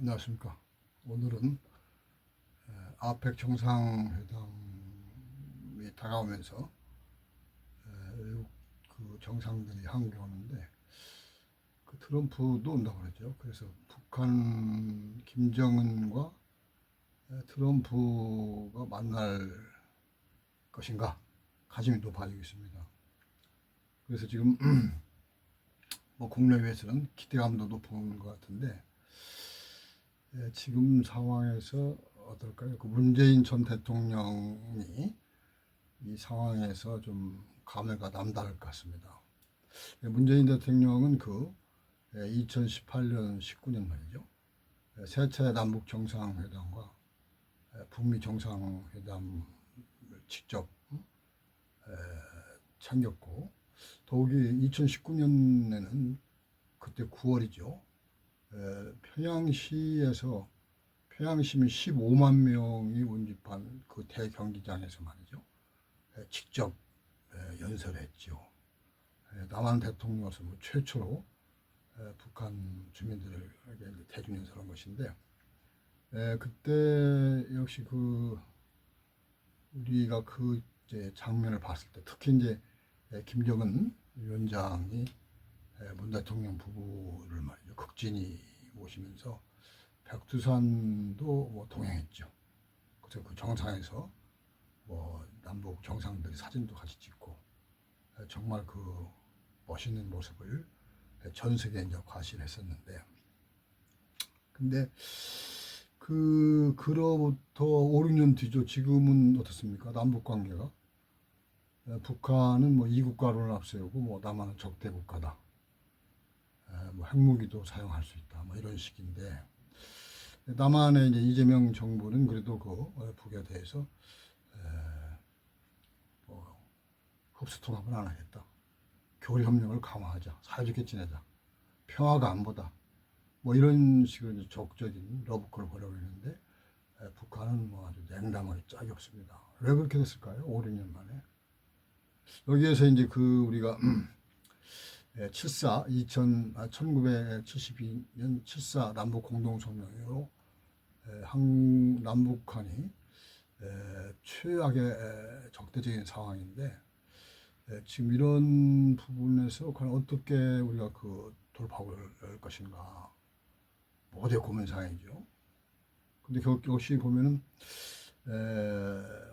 안녕하십니까. 오늘은 에, 아펙 정상회담이 다가오면서 에, 외국 그 정상들이 한국에 오는데 그 트럼프도 온다고 그러죠. 그래서 북한 김정은과 에, 트럼프가 만날 것인가 가짐이 높아지고 있습니다. 그래서 지금 뭐 국내외에서는 기대감도 높은 것 같은데 예, 지금 상황에서 어떨까요? 그 문재인 전 대통령이 이 상황에서 좀 감회가 남다를 것 같습니다. 예, 문재인 대통령은 그 2018년, 19년 말이죠. 예, 세차 남북 정상회담과 예, 북미 정상회담을 직접 음, 에, 챙겼고 더욱이 2019년에는 그때 9월이죠. 에, 평양시에서 평양시민 15만 명이 운집한 그 대경기장에서 말이죠. 에, 직접 에, 연설했죠. 에, 남한 대통령으로서 뭐 최초로 에, 북한 주민들에게 대중 연설한 것인데 에, 그때 역시 그 우리가 그 장면을 봤을 때 특히 이제 에, 김정은 위원장이 에, 문 대통령 부부를 말이죠 극진히 모시면서 백두산도 뭐 동행했죠. 그래서 그 정상에서 뭐 남북 정상들이 사진도 같이 찍고 에, 정말 그 멋있는 모습을 에, 전 세계에 이제 과시했었는데 근데 그 그로부터 5, 6년 뒤죠. 지금은 어떻습니까? 남북 관계가 에, 북한은 뭐 이국가론을 앞세우고 뭐 남한은 적대 국가다. 에, 뭐 핵무기도 사용할 수 있다. 뭐 이런 식인데 남한의 이제 이재명 정부는 그래도 그 어, 북에 대해서 에, 뭐 흡수 통합은 안 하겠다. 교류 협력을 강화하자. 사이좋게 지내자. 평화가 안보다. 뭐 이런 식으로 적적인 러브콜을 에, 북한은 뭐 아주 냉담하게 짝이 없습니다. 왜 그렇게 됐을까요? 5, 6년 만에. 여기에서 이제 그 우리가 예, 74 2000 아, 1972년 74 남북 공동 성명으로 에, 한 남북한이 에, 최악의 에, 적대적인 상황인데 에, 지금 이런 부분에서 과연 어떻게 우리가 그 돌파구를 열 것인가 모두 고민 사항이죠. 근데 겨- 역시 보면은 에,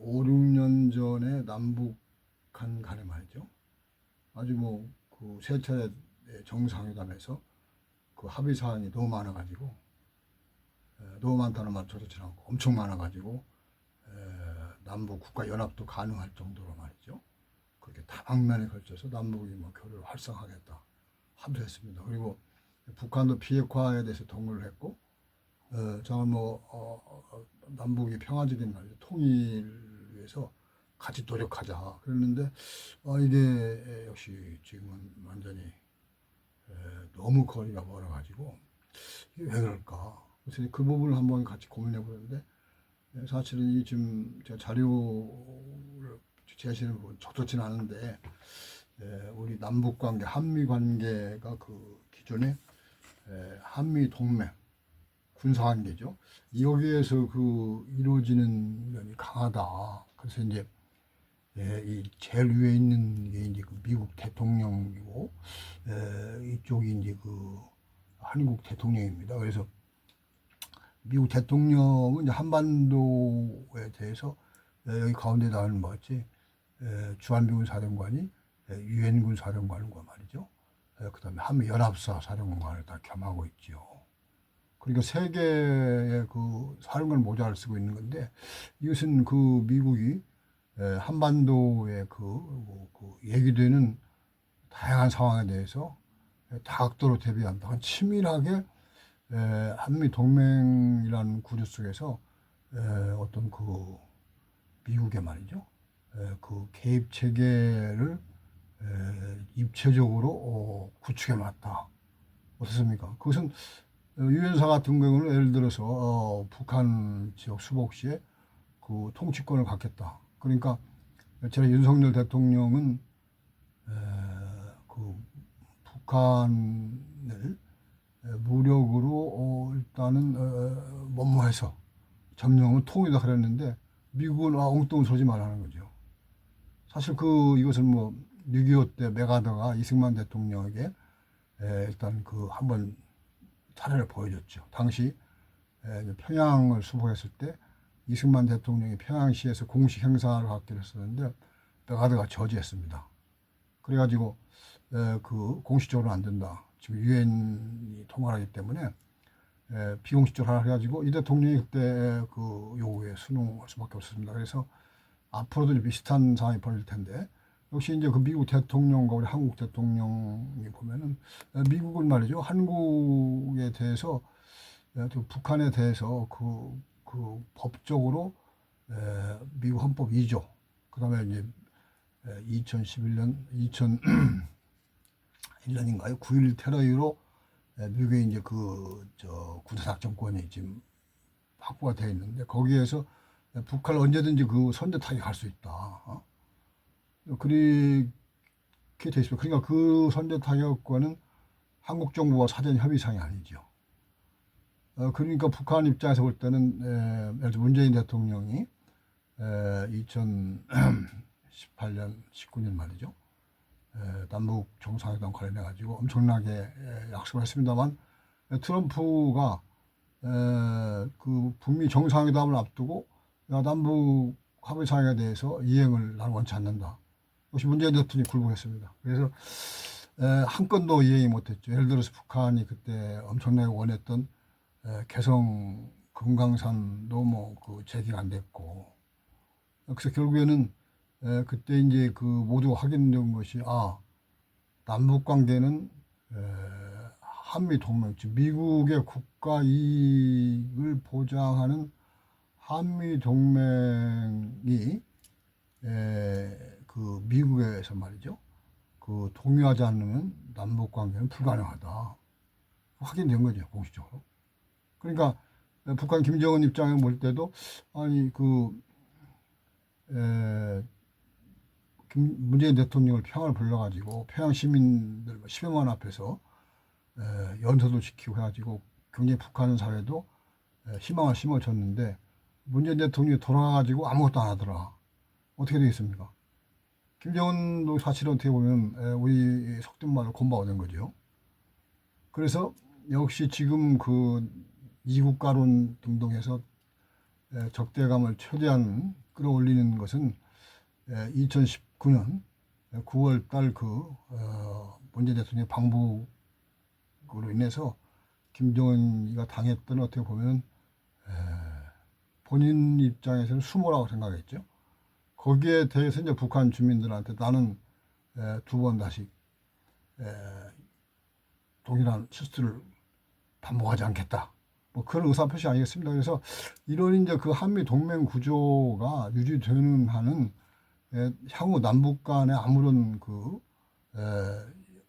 5, 6년 전에 남북한 간에 말이죠. 아주 뭐 그세 차례 정상회담에서 그 합의 사항이 너무 많아가지고 에, 너무 많다는 말 저렇지 않고 엄청 많아가지고 에, 남북 국가 연합도 가능할 정도로 말이죠. 그렇게 다방면에 걸쳐서 남북이 뭐 교류를 활성화하겠다 합의했습니다. 그리고 북한도 비핵화에 대해서 동의를 했고, 어, 저는 뭐 어, 어, 남북이 평화적인 통일을 위해서 같이 노력하자 그랬는데 아, 이게 역시 지금은 완전히 에, 너무 거리가 멀어가지고 왜 그럴까? 그래서 그 부분을 한번 같이 고민해 보는데 에, 사실은 이 지금 제가 자료를 제시하는 부분 적절치는 않은데 에, 우리 남북 관계, 한미 관계가 그 기존에 에, 한미 동맹 군사 관계죠. 여기에서 그 이루어지는 면이 강하다. 그래서 이제 예, 이 제일 위에 있는 게 이제 그 미국 대통령이고 에, 이쪽이 이제 그 한국 대통령입니다. 그래서 미국 대통령은 이제 한반도에 대해서 에, 여기 가운데 나오는 뭐 같이 에, 주한미군 사령관이 에, 유엔군 사령관과 말이죠. 에, 그다음에 한미 연합사 사령관을 다 겸하고 있죠. 그러니까 세 개의 그 사령관 모자를 쓰고 있는 건데 이것은 그 미국이 에, 한반도의 그, 뭐, 그 얘기되는 다양한 상황에 대해서 다각도로 대비한다. 치밀하게 에, 한미 동맹이라는 구조 속에서 에, 어떤 그 미국의 말이죠. 에, 그 개입 체계를 에, 입체적으로 어, 구축해 놨다. 어떻습니까? 그것은 어, 유엔사 같은 경우는 예를 들어서 어, 북한 지역 수복 시에 그 통치권을 갖겠다. 그러니까 제가 윤석열 대통령은 에, 그 북한을 에, 무력으로 어, 일단 일단은 어, 뭐뭐해서 점령은 통일다 그랬는데 미국은 아 엉뚱한 소리 말하는 거죠. 사실 그 이것은 뭐 6.25 때 메가더가 이승만 대통령에게 에, 일단 그 한번 사례를 보여줬죠. 당시 평양을 수복했을 때 이승만 대통령이 평양시에서 공식 행사를 갖기로 했었는데 메가더가 저지했습니다. 그래가지고 에, 그 공식적으로 안 된다. 지금 유엔이 통과하기 때문에 에, 비공식적으로 하라 해가지고 이 대통령이 그때 그 요구에 순응할 수밖에 없었습니다. 그래서 앞으로도 비슷한 상황이 벌어질 텐데 역시 이제 그 미국 대통령과 우리 한국 대통령이 보면은 에, 미국은 말이죠 한국에 대해서 북한에 대해서 그, 그 법적으로 에, 미국 헌법 2조 그다음에 이제 2011년 2001년인가요 9.11 테러 이후로 에, 미국의 이제 그 저 군사작전권이 지금 확보가 되어 있는데 거기에서 북한을 언제든지 그 선제 타격할 수 있다. 어? 그렇게 돼 있습니다. 그러니까 그 선제 타격권은 한국 정부와 사전 협의상이 아니죠. 어, 그러니까 북한 입장에서 볼 때는 에, 예를 들어 문재인 대통령이 에, 2018년 19년 말이죠. 에, 남북 정상회담 관련해 가지고 엄청나게 에, 약속을 했습니다만 에, 트럼프가 에, 그 북미 정상회담을 앞두고 야, 남북 합의 사항에 대해서 이행을 나는 원치 않는다. 역시 문재인 대통령이 굴복했습니다. 그래서 에, 한 건도 이행이 못했죠. 예를 들어서 북한이 그때 엄청나게 원했던 에, 개성 금강산도 뭐그 제기가 안 됐고 그래서 결국에는 에, 그때 이제 그 모두 확인된 것이 아 남북 관계는 에, 한미 동맹, 즉 미국의 국가 이익을 보장하는 한미 동맹이 에, 그 미국에서 말이죠. 그 동의하지 않으면 남북 관계는 불가능하다. 확인된 거죠 공식적으로. 그러니까 북한 김정은 입장에 볼 때도 아니 그 에, 김, 문재인 대통령을 평양을 불러가지고 평양 시민들 10여만 뭐 앞에서 에, 연설도 시키고 해가지고 굉장히 북한 사회도 에, 희망을 심어줬는데 문재인 대통령이 돌아가가지고 아무것도 안 하더라. 어떻게 되겠습니까? 김정은도 사실 어떻게 보면 에, 우리 속된 말로 곤바가 된 거죠. 그래서 역시 지금 그 이국가론 등등해서 에, 적대감을 최대한 끌어올리는 것은 에, 2019년 9월 달그 어, 문재인 대통령 방북으로 인해서 김정은이가 당했던 어떻게 보면 에, 본인 입장에서는 수모라고 생각했죠. 거기에 대해서 이제 북한 주민들한테 나는 두 번 다시 에, 동일한 실수를 반복하지 않겠다. 뭐 그런 의사 표시 아니겠습니다. 그래서 이런 이제 그 한미 동맹 구조가 유지되는 한은 에, 향후 남북 간에 아무런 그, 에,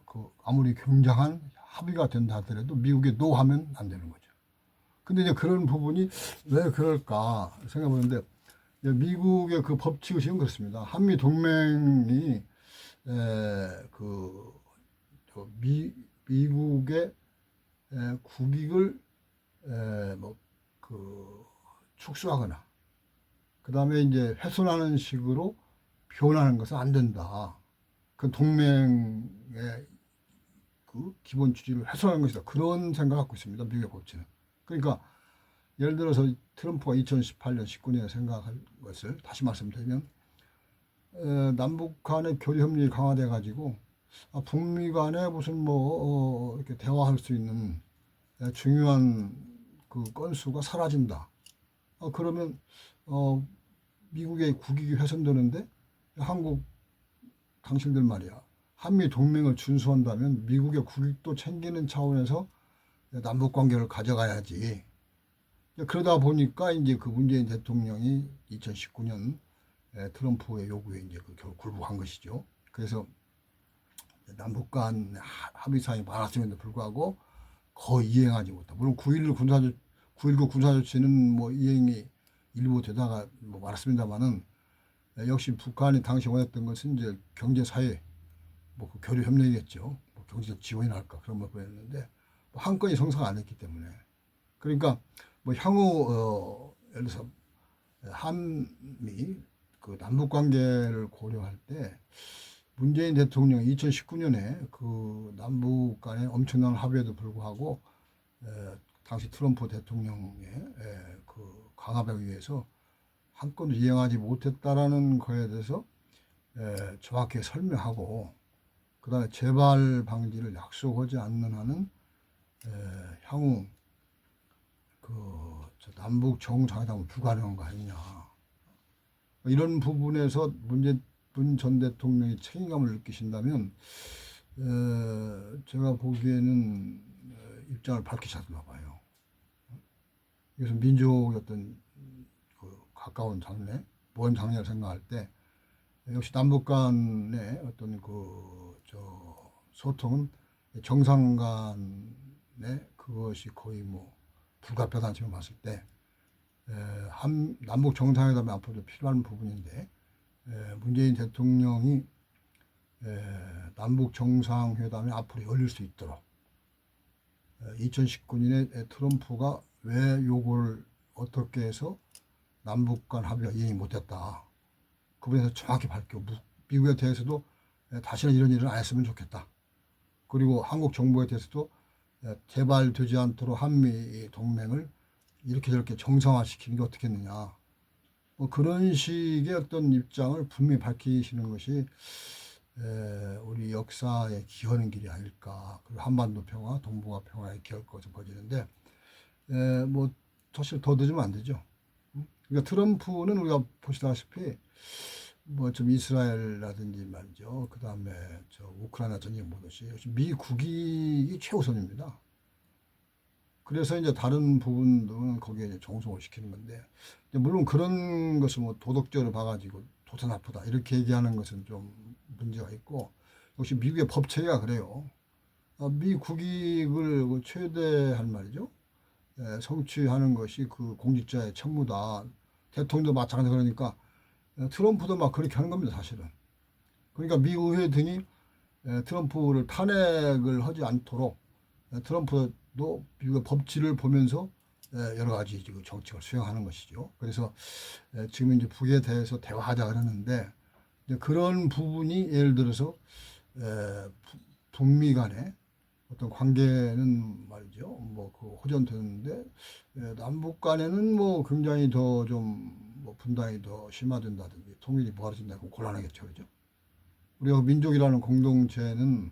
그 아무리 굉장한 합의가 된다 하더라도 미국에 노하면 안 되는 거죠. 근데 이제 그런 부분이 왜 그럴까 생각해보는데 미국의 그 법칙 의식은 그렇습니다. 한미 동맹이 그 미, 미국의 에, 국익을 뭐그 축소하거나 그 다음에 이제 훼손하는 식으로 표현하는 것은 안 된다. 그 동맹의 그 기본 취지를 훼손하는 것이다. 그런 생각을 갖고 있습니다. 미국의 법치는. 그러니까 예를 들어서 트럼프가 2018년, 19년에 생각한 것을 다시 말씀드리면 에, 남북 간의 교류 협력이 강화돼 가지고 아, 북미 간에 무슨 뭐 어, 이렇게 대화할 수 있는 에, 중요한 그 건수가 사라진다. 어, 그러면 어, 미국의 국익이 훼손되는데 한국 당신들 말이야. 한미 동맹을 준수한다면 미국의 국익도 챙기는 차원에서 남북 관계를 가져가야지. 그러다 보니까 이제 그 문재인 대통령이 2019년 트럼프의 요구에 이제 그 굴복한 것이죠. 그래서 남북 간 합의사항이 많았음에도 불구하고 거의 이행하지 못한. 물론 9.11 군사조, 9.19 군사조치는 뭐 이행이 일부 되다가 뭐 많았습니다만은 역시 북한이 당시 원했던 것은 이제 경제 사회 뭐 그 교류 협력이겠죠. 뭐 경제적 지원이랄까 그런 걸 보였는데 뭐 한 건이 성사가 안 했기 때문에 그러니까 뭐 향후 어, 예를 들어서 한미 그 남북 관계를 고려할 때 문재인 대통령 2019년에 그 남북 간의 엄청난 합의에도 불구하고 에, 당시 트럼프 대통령의 에, 그 강압에 의해서 한 건도 이행하지 못했다라는 거에 대해서 에, 정확히 설명하고 그다음에 재발 방지를 약속하지 않는 한은 에, 향후 그저 남북 정상회담은 불가능한 거 아니냐. 이런 부분에서 문재 문 전 대통령이 책임감을 느끼신다면 에, 제가 보기에는 에, 입장을 밝히셨나 봐요. 그래서 민족의 어떤 그 가까운 장래, 먼 장래를 생각할 때 역시 남북 간의 어떤 그 저 소통은 정상 간의 그것이 거의 뭐 불가피하다는 지금 봤을 때 에, 한 남북 정상회담이 앞으로도 필요한 부분인데 에, 문재인 대통령이 에, 남북 정상회담이 앞으로 열릴 수 있도록 2019년에 트럼프가 왜 요걸 어떻게 해서 남북 간 합의가 이행이 못했다. 그 부분에서 정확히 무- 미국에 대해서도 에, 다시는 이런 일을 안 했으면 좋겠다. 그리고 한국 정부에 대해서도 에, 재발되지 않도록 한미 동맹을 이렇게 저렇게 정상화시키는 게 어떻겠느냐. 뭐 그런 식의 어떤 입장을 분명히 밝히시는 것이 에, 우리 역사에 기여하는 길이 아닐까. 그리고 한반도 평화, 동북아 평화에 기여할 것으로 보여지는데, 에, 뭐 사실 더 늦으면 안 되죠. 음? 그러니까 트럼프는 우리가 보시다시피 뭐 좀 이스라엘이라든지 말이죠. 그 다음에 저 우크라이나 전쟁 보듯이 미국이 최우선입니다. 그래서 이제 다른 부분들은 거기에 이제 종속을 시키는 건데, 물론 그런 것을 뭐 도덕적으로 봐가지고 도사 나쁘다 이렇게 얘기하는 것은 좀 문제가 있고, 역시 미국의 법 체계가 그래요. 아, 미 국익을 그 최대할 말이죠. 에, 성취하는 것이 그 공직자의 책무다. 대통령도 마찬가지 그러니까 에, 트럼프도 막 그렇게 하는 겁니다, 사실은. 그러니까 미 의회 등이 에, 트럼프를 탄핵을 하지 않도록 에, 트럼프 도 미국의 법치를 보면서 에, 여러 가지 지금 정책을 수행하는 것이죠. 그래서 에, 지금 이제 북에 대해서 대화하자 그러는데 그런 부분이 예를 들어서 에, 부- 북미 간의 어떤 관계는 말이죠. 뭐 그 호전되는데 에, 남북 간에는 뭐 굉장히 더좀 뭐 분단이 더 심화된다든지 통일이 벌어진다고 곤란하겠죠, 그죠? 우리가 민족이라는 공동체는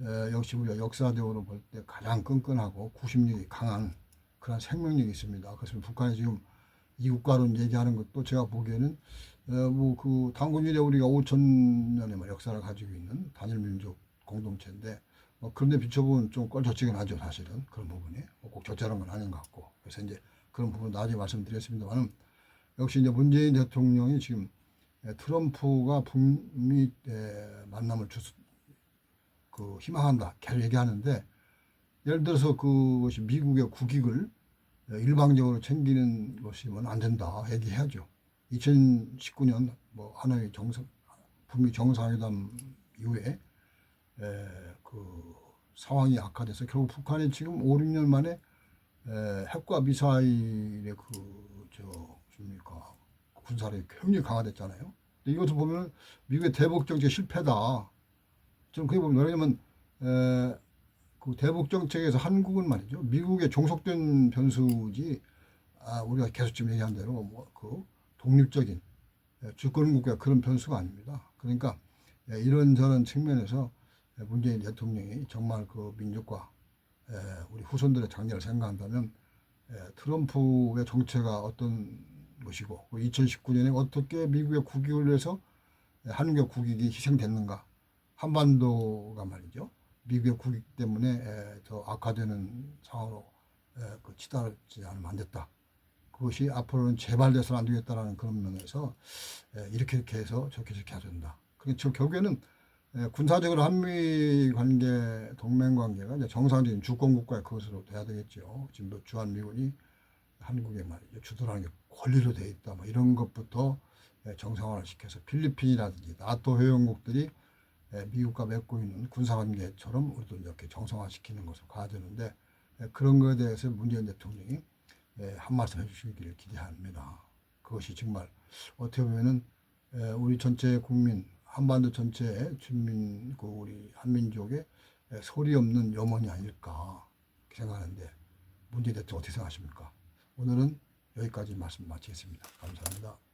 에, 역시 우리가 역사적으로 볼 때 가장 끈끈하고 구심력이 강한 그런 생명력이 있습니다. 그래서 북한이 지금 이국가론 얘기하는 것도 제가 보기에는 뭐그 당군 이래 우리가 5천 년의 뭐 역사를 가지고 있는 단일 민족 공동체인데 뭐 그런데 비춰보면 좀 껄쩍지근 하죠 사실은. 그런 부분이. 뭐꼭 적절한 건 아닌 것 같고. 그래서 이제 그런 부분 나중에 말씀드렸습니다만은 역시 이제 문재인 대통령이 지금 에, 트럼프가 북미 에, 만남을 주 그 희망한다 계속 얘기하는데 예를 들어서 그것이 미국의 국익을 일방적으로 챙기는 것이면 안 된다 얘기해야죠. 2019년 뭐 하나의 정상 북미 정상회담 이후에 에, 그 상황이 악화돼서 결국 북한이 지금 5, 6년 만에 에, 핵과 미사일의 그저 뭡니까 군사력이 굉장히 강화됐잖아요. 이것을 보면 미국의 대북 정책 실패다. 좀 그게 보면 왜냐면 에, 그 대북 정책에서 한국은 말이죠. 미국의 종속된 변수지 아, 우리가 계속 지금 얘기한 대로 뭐 그 독립적인 예, 주권 국가 그런 변수가 아닙니다. 그러니까 예, 이런저런 측면에서 예, 문재인 대통령이 정말 그 민족과 예, 우리 후손들의 장래를 생각한다면 예, 트럼프의 정체가 어떤 것이고 2019년에 어떻게 미국의 국익을 위해서 예, 한국의 국익이 희생됐는가 한반도가 말이죠 미국의 국익 때문에 에, 더 악화되는 상황으로 에, 그 치달지 않으면 안 됐다. 그것이 앞으로는 재발돼서는 안 되겠다라는 그런 면에서 에, 이렇게 이렇게 해서 저렇게 저렇게 해야 된다. 그러니까 저 결국에는 에, 군사적으로 한미 관계, 동맹 관계가 이제 정상적인 주권 국가의 그것으로 돼야 되겠죠. 지금 뭐 주한 미군이 한국에 말이죠 주도라는 게 권리로 돼 있다. 뭐 이런 것부터 에, 정상화를 시켜서 필리핀이라든지 나토 회원국들이 에, 미국과 맺고 있는 군사관계처럼 우리도 이렇게 정상화시키는 것으로 가야 되는데 예, 그런 것에 대해서 문재인 대통령이 예, 한 말씀 해주시기를 기대합니다. 그것이 정말 어떻게 보면은 예, 우리 전체 국민 한반도 전체 주민 그 우리 한민족의 예, 소리 없는 염원이 아닐까 생각하는데 문재인 대통령 어떻게 생각하십니까? 오늘은 여기까지 말씀 마치겠습니다. 감사합니다.